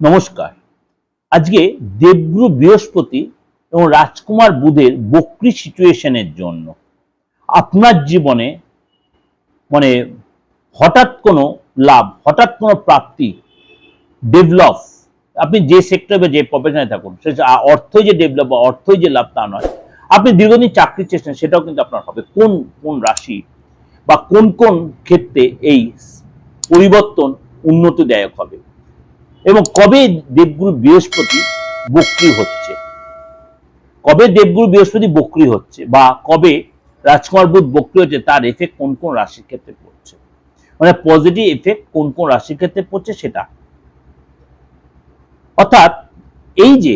নমস্কার। আজকে দেবগুরু বৃহস্পতি এবং রাজকুমার বুধের বক্রি সিচুয়েশনের জন্য আপনার জীবনে মানে হঠাৎ কোনো লাভ, হঠাৎ কোনো প্রাপ্তি ডেভেলপ আপনি যে সেক্টরে বা যে প্রফেশনে থাকুন, সে অর্থই যে ডেভেলপ বা অর্থই যে লাভ তা নয়, আপনি দীর্ঘদিন চাকরি চেষ্টা সেটাও কিন্তু আপনার হবে। কোন কোন রাশি বা কোন কোন ক্ষেত্রে এই পরিবর্তন উন্নতিদায়ক হবে? এবং কবে দেবগুরু বৃহস্পতি বক্রি হচ্ছে? কবে দেবগুরু বৃহস্পতি বক্রি হচ্ছে বা কবে রাজকুমার বুধ বক্রি হচ্ছে, তার এফেক্ট কোন কোন রাশির ক্ষেত্রে পড়ছে? মানে পজিটিভ এফেক্ট কোন কোন রাশির ক্ষেত্রে পড়ছে সেটা। অর্থাৎ এই যে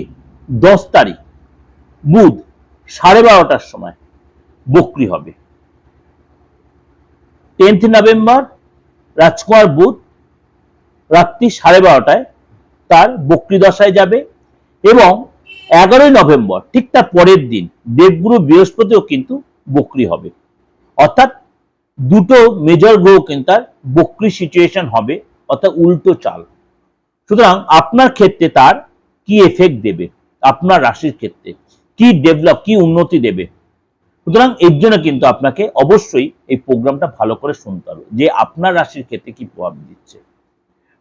দশ তারিখ, বুধ সাড়ে বারোটার সময় বক্রি হবে। টেন্থ নভেম্বর রাজকুমার বুধ রাত্রি সাড়ে বারোটায় তার বক্রি দশায় যাবে এবং এগারোই নভেম্বর, ঠিক তার পরের দিন, দেবগুরু বৃহস্পতিও কিন্তু বক্রি হবে। অর্থাৎ দুটো মেজর গ্রহ কিন্তু তার বক্রি সিচুয়েশন হবে, অর্থাৎ উল্টো চাল। সুতরাং আপনার ক্ষেত্রে তার কি এফেক্ট দেবে? আপনার রাশির ক্ষেত্রে কি ডেভেলপ কি উন্নতি দেবে? সুতরাং এর জন্য কিন্তু আপনাকে অবশ্যই এই প্রোগ্রামটা ভালো করে শুনতে হবে, যে আপনার রাশির ক্ষেত্রে কি প্রভাব দিচ্ছে।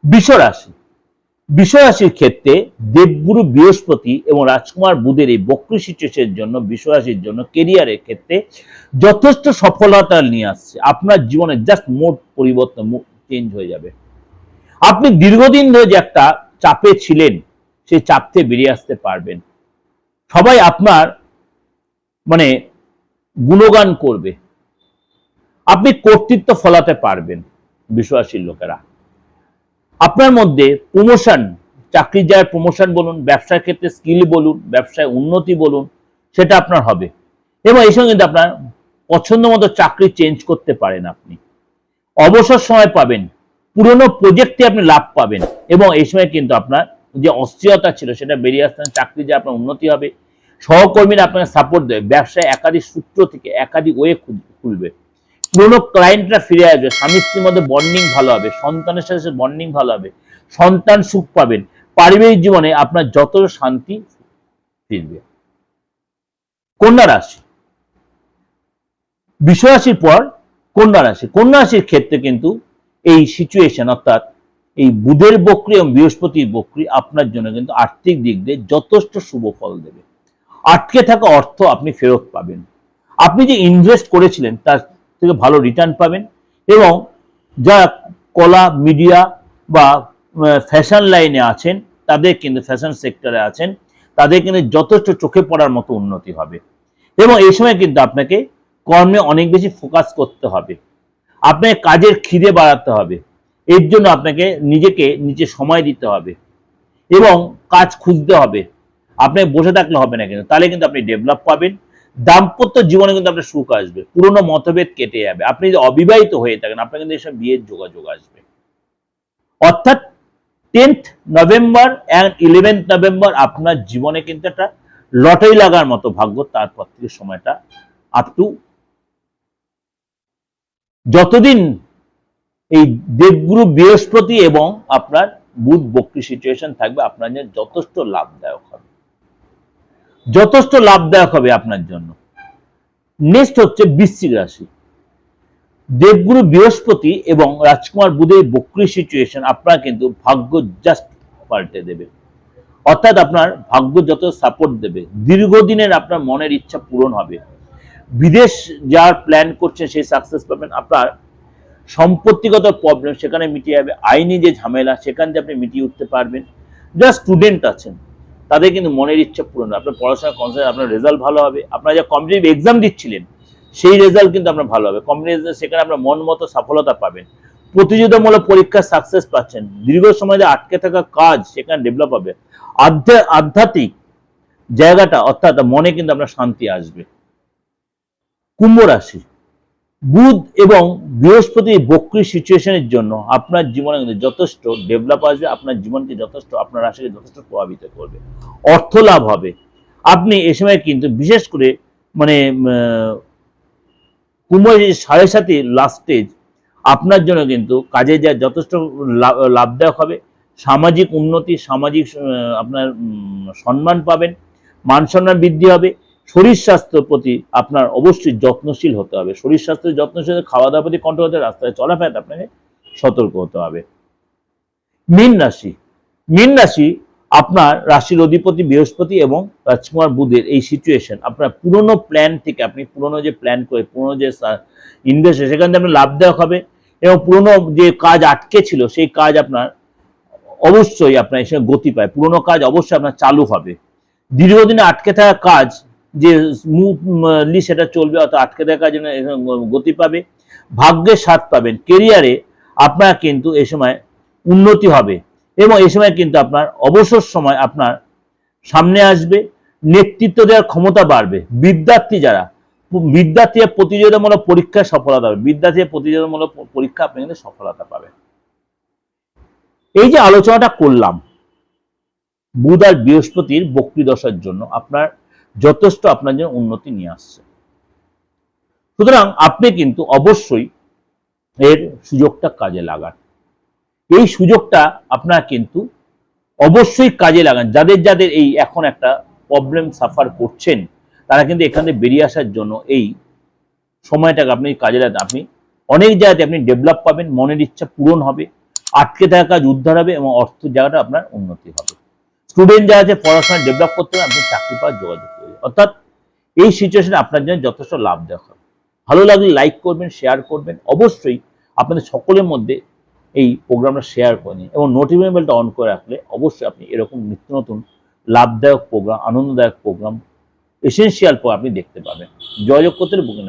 বৃষ রাশি বৃষ রাশির ক্ষেত্রে দেবগুরু বৃহস্পতি এবং রাজকুমার বুধের এই বক্রি সিচুয়েশনের জন্য বৃষ রাশির জন্য কেরিয়ারের ক্ষেত্রে যথেষ্ট সফলতা নিয়ে আসছে। আপনার জীবনে জাস্ট মোট পরিবর্তন চেঞ্জ হয়ে যাবে। আপনি দীর্ঘদিন ধরে যে একটা চাপে ছিলেন, সেই চাপ থেকে বেরিয়ে আসতে পারবেন। সবাই আপনার মানে গুণগান করবে। আপনি কর্তৃত্ব ফলাতে পারবেন, বিশ্বাসীর লোকেরা। আপনার মধ্যে প্রমোশন চাকরির জায়গায় প্রমোশন বলুন, ব্যবসার ক্ষেত্রে স্কিল বলুন, ব্যবসায় উন্নতি বলুন, সেটা আপনার হবে। এবং এই সঙ্গে আপনার পছন্দ মতো চাকরি চেঞ্জ করতে পারেন আপনি। অবসর সময় পাবেন, পুরনো প্রজেক্টে আপনি লাভ পাবেন এবং এই সময় কিন্তু আপনার যে অস্থিরতা ছিল সেটা বেরিয়ে আসতেন চাকরি যে আপনার উন্নতি হবে, সহকর্মীরা আপনাকে সাপোর্ট দেবে, ব্যবসায় একাধিক সূত্র থেকে একাধিক ওয়ে খুলবে। পুরোনো ক্লায়েন্টরা ফিরে আসবে। স্বামী স্ত্রীর মধ্যে বন্ডিং ভালো হবে, সন্তানের সাথে বন্ডিং ভালো হবে। সন্তান সুখ পাবেন। পারিবারিক জীবনে আপনার যত শান্তি ফিরবে। কন্যা রাশি। বিশ্ব রাশির পর কন্যা রাশি। কন্যা রাশির ক্ষেত্রে কিন্তু এই সিচুয়েশন অর্থাৎ এই বুধের বক্রি এবং বৃহস্পতির বক্রি আপনার জন্য কিন্তু আর্থিক দিক দিয়ে যথেষ্ট শুভ ফল দেবে। আটকে থাকা অর্থ আপনি ফেরত পাবেন। আপনি যে ইনভেস্ট করেছিলেন, তার থেকে ভালো রিটার্ন পাবেন এবং যারা কলা মিডিয়া বা ফ্যাশন লাইনে আছেন, তাদের কিন্তু ফ্যাশন সেক্টরে আছেন, তাদের কিন্তু যথেষ্ট চোখে পড়ার মতো উন্নতি হবে। এবং এই সময় কিন্তু আপনাকে কর্মে অনেক বেশি ফোকাস করতে হবে। আপনাকে কাজের খিদে বাড়াতে হবে। এর জন্য আপনাকে নিজেকে নিজে সময় দিতে হবে এবং কাজ খুঁজতে হবে। আপনাকে বসে থাকলে হবে না কিন্তু, তাহলে কিন্তু আপনি ডেভেলপ পাবেন। দাম্পত্য জীবনে কিন্তু আপনার সুখ আসবে, পুরনো মতভেদ কেটে যাবে। আপনি যদি অবিবাহিত হয়ে থাকেন, আপনার কিন্তু এসব বিয়ের যোগাযোগ আসবে। অর্থাৎ tenth November and eleventh November আপনার জীবনে কিন্তু একটা লটারি লাগার মতো ভাগ্য, তারপর থেকে সময়টা আপ টু যতদিন এই দেবগুরু বৃহস্পতি এবং আপনার বুধ বক্রি সিচুয়েশন থাকবে, আপনার যথেষ্ট লাভদায়ক হবে। যথেষ্ট লাভদায়ক হবে আপনার জন্য। নেক্সট হচ্ছে বৃশ্চিক রাশি। দেবগুরু বৃহস্পতি এবং রাজকুমার বুধের বক্রি সিচুয়েশন আপনার কিন্তু ভাগ্য জাস্ট পাল্টে দেবে। অর্থাৎ আপনার ভাগ্য যত সাপোর্ট দেবে, দীর্ঘদিনের আপনার মনের ইচ্ছা পূরণ হবে। বিদেশ যার প্ল্যান করছেন, সেই সাকসেস পাবেন। আপনার সম্পত্তিগত প্রবলেম সেখানে মিটিয়ে যাবে। আইনি যে ঝামেলা, সেখান থেকে আপনি মিটিয়ে উঠতে পারবেন। যারা স্টুডেন্ট আছেন তাদের কিন্তু মনের ইচ্ছা পূরণ হবে। আপনার পড়াশোনা কনসেন্ট আপনার রেজাল্ট ভালো হবে। আপনারা যা কম্পিটিভ এক্সাম দিচ্ছিলেন, সেই রেজাল্ট কিন্তু আপনার ভালো হবে। কম্পিটিভ সেখানে আপনার মন মতো সফলতা পাবেন। প্রতিযোগিতামূলক পরীক্ষার সাকসেস পাচ্ছেন। দীর্ঘ সময় যে আটকে থাকা কাজ সেখানে ডেভেলপ হবে। আধ্যা, আধ্যাত্মিক জায়গাটা অর্থাৎ মনে কিন্তু আপনার শান্তি আসবে। কুম্ভ রাশি। বুধ এবং বৃহস্পতি বক্রি সিচুয়েশনের জন্য আপনার জীবনে যথেষ্ট ডেভেলপ আসবে, আপনার জীবনকে যথেষ্ট, আপনার রাশিকে যথেষ্ট প্রভাবিত করবে, অর্থ লাভ হবে। আপনি এ সময় কিন্তু বিশেষ করে মানে কুম্ভ সাড়ে সাথে লাস্ট স্টেজ আপনার জন্য কিন্তু কাজে যা যথেষ্ট লাভ- লাভদায়ক হবে। সামাজিক উন্নতি, সামাজিক আপনার সম্মান পাবেন, মান সম্মান বৃদ্ধি হবে। শরীর স্বাস্থ্যের প্রতি আপনার অবশ্যই যত্নশীল হতে হবে। শরীর স্বাস্থ্যের যত্নশীল খাওয়া দাওয়ার প্রতি কন্ট্রোল হতে রাস্তায় চলাফেরাতে আপনাকে সতর্ক হতে হবে। মীন রাশি। মীন রাশি আপনার রাশির অধিপতি বৃহস্পতি এবং রাজকুমার বুধের এই সিচুয়েশন আপনার পুরনো প্ল্যান থেকে আপনি পুরনো যে প্ল্যান করে, পুরনো যে ইনভেস্ট সেখান থেকে আপনার লাভ দেওয়া হবে এবং পুরনো যে কাজ আটকে ছিল, সেই কাজ আপনার অবশ্যই আপনার এসে গতি পায়। পুরনো কাজ অবশ্যই আপনার চালু হবে। দীর্ঘদিনে আটকে থাকা কাজ যে স্মুথলি সেটা চলবে, অর্থাৎ আটকে থাকা জন্য গতি পাবে, ভাগ্যের স্বাদ পাবেন কেরিয়ারে আপনার কিন্তু এ সময় উন্নতি হবে এবং এ সময় কিন্তু আপনার অবসর সময় আপনার সামনে আসবে, নেতৃত্ব দেওয়ার ক্ষমতা বাড়বে, বিদ্যার্থী যারা বিদ্যার্থীরা প্রতিযোগিতামূলক পরীক্ষায় সফলতা পাবে বিদ্যার্থীরা প্রতিযোগিতামূলক পরীক্ষা আপনি কিন্তু সফলতা পাবেন। এই যে আলোচনাটা করলাম, বুধ আর বৃহস্পতির বক্তৃদশার জন্য আপনার যথেষ্ট আপনার জন্য উন্নতি নিয়ে আসছে। সুতরাং আপনি কিন্তু অবশ্যই এর সুযোগটা কাজে লাগান। এই সুযোগটা আপনারা কিন্তু অবশ্যই কাজে লাগান। যাদের যাদের এই এখন একটা প্রবলেম সাফার করছেন, তারা কিন্তু এখান বেরিয়ে আসার জন্য এই সময়টাকে আপনি কাজে লাগান। আপনি অনেক জায়গাতে আপনি ডেভেলপ পাবেন, মনের ইচ্ছা পূরণ হবে, আটকে থাকা কাজ উদ্ধার হবে এবং অর্থ জায়গাটা আপনার উন্নতি হবে। স্টুডেন্ট যারা আছে, পড়াশোনা ডেভেলপ করতে হবে আপনি চাকরি পাওয়ার যোগাযোগ অর্থাৎ এই সিচুয়েশনে আপনার জন্য যথেষ্ট লাভ দেওয়া হবে ভালো লাগলে লাইক করবেন শেয়ার করবেন। অবশ্যই আপনাদের সকলের মধ্যে এই প্রোগ্রামটা শেয়ার করে নিন এবং নোটিফিকেশন বেলটা অন করে রাখলে অবশ্যই আপনি এরকম নিত্য নতুন লাভদায়ক প্রোগ্রাম আনন্দদায়ক প্রোগ্রাম এসেন্সিয়াল আপনি দেখতে পাবেন। জয়যোগ করতে বুকিং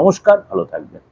নমস্কার, ভালো থাকবেন।